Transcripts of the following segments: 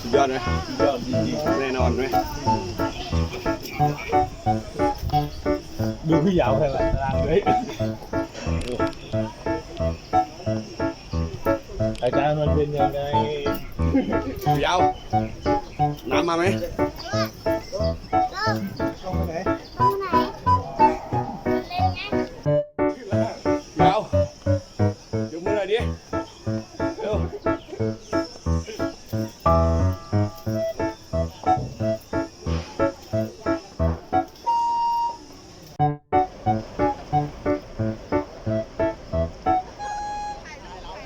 สุดยอดไหมยอดจริงแน่นอนไหมๆดูพี่ยาวขนาดนั้นเลยอาจารย์มันเป็นยังไงเดี๋ยวน้ำมาไหม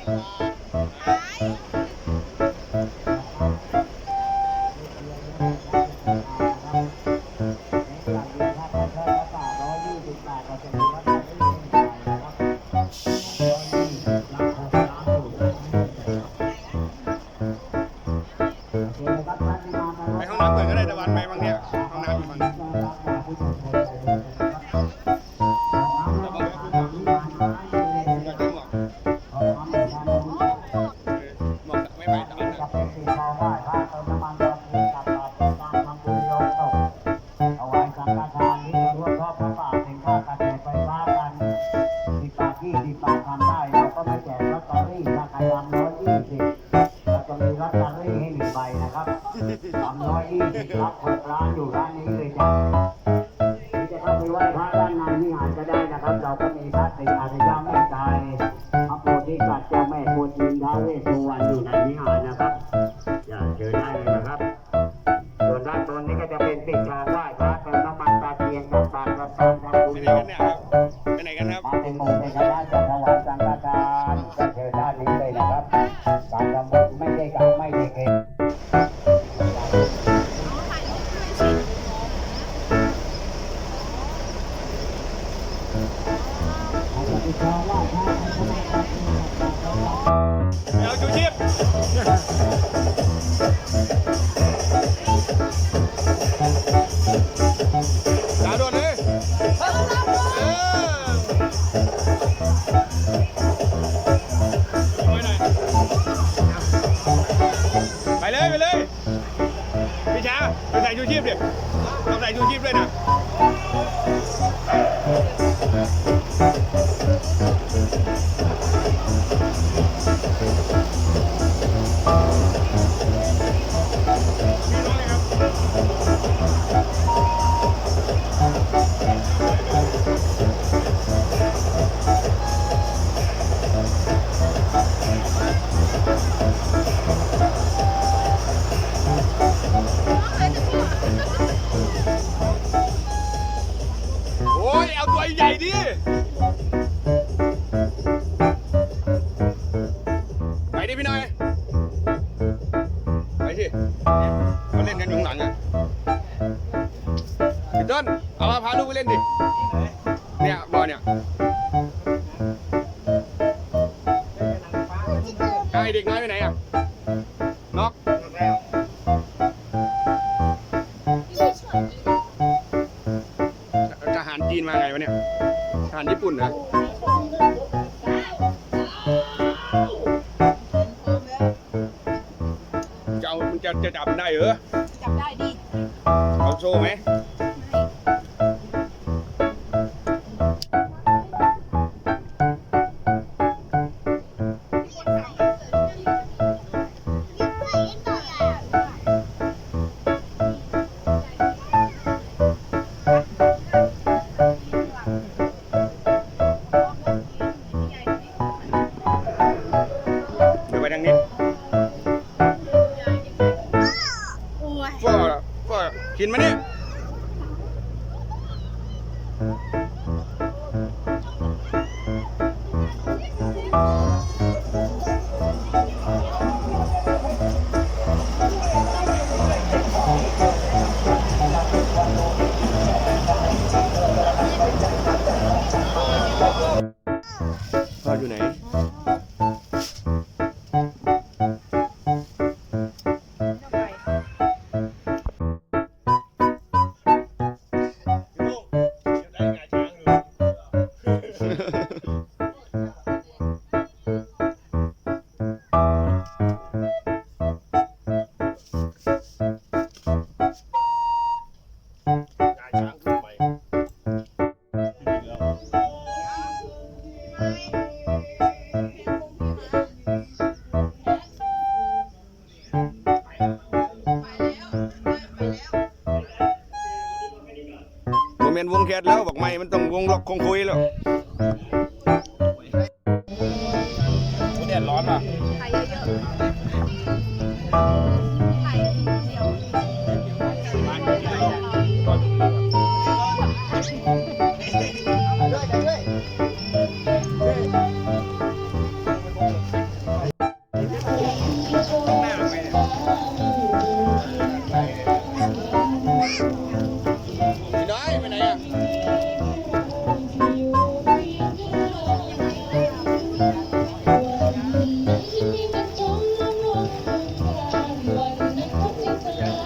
ไปห้องน้ำก่อนก็ได้ตะวันไปบางเเลยจ้ะที่จะเข้าไปไหว้พระด้านในวิหารก็ได้นะครับเราก็มีพระสิงห์อาริยะแม่ ไป ชูชีพดิต้องใส่ชูชีพด้วยนะ ยเอาตัวใหญ่ดิไปดิพี่หน่อยไปสิมาเล่นกันอยู่ข้างหลังอะพี่ต้นเอามาพาลูกไปเล่นดิเนี่ยบอลเนี่ยไอเด็กน้อยไปไหนอะ ทหารญี่ปุ่นเหรอจะเอามันจะจะจับมันได้เหรอจับได้ดิ เอาโซ่ไหม ก็กินมาเนี่ยอ นวงแคทแล้วบอกไม่มันต้องวงล็อกคงคุยแล้วแดดร้อนป่ะถ่ายเยอะๆ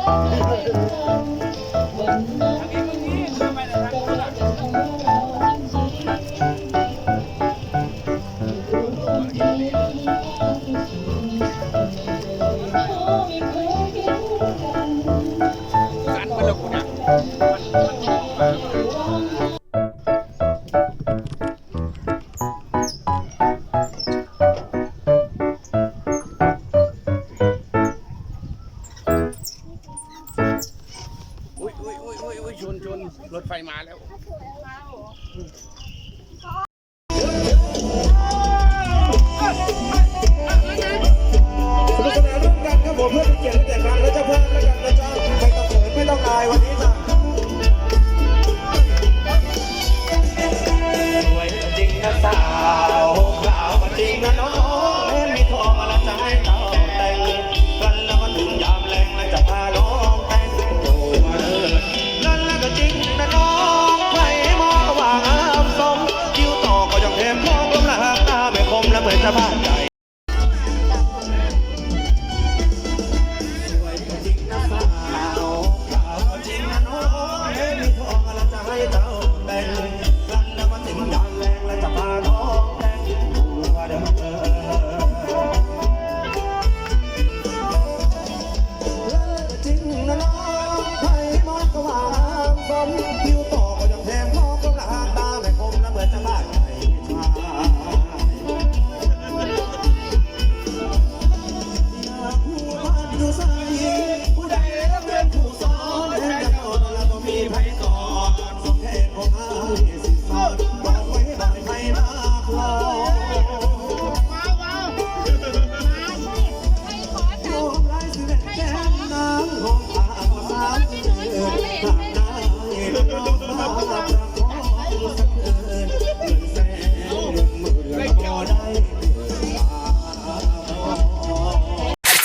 妈温暖 ยอุ้ยอ้ยชนชนรถไฟมาแล้ว สนุกสนานร่วมกันครับผมเพื่อเป็นเกียรติให้แต่ครั้งและเจ้าภาพและกันนะจ๊ะไม่ต้องเขินไม่ต้องอายวันนี้จ้ะ ม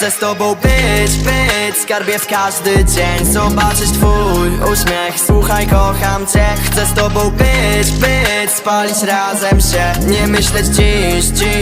Chcę z tobą być, być, skarbie w każdy dzień Zobaczyć twój uśmiech, słuchaj kocham cię. Chcę z tobą być, być, spalić razem się Nie myśleć dziś, dziś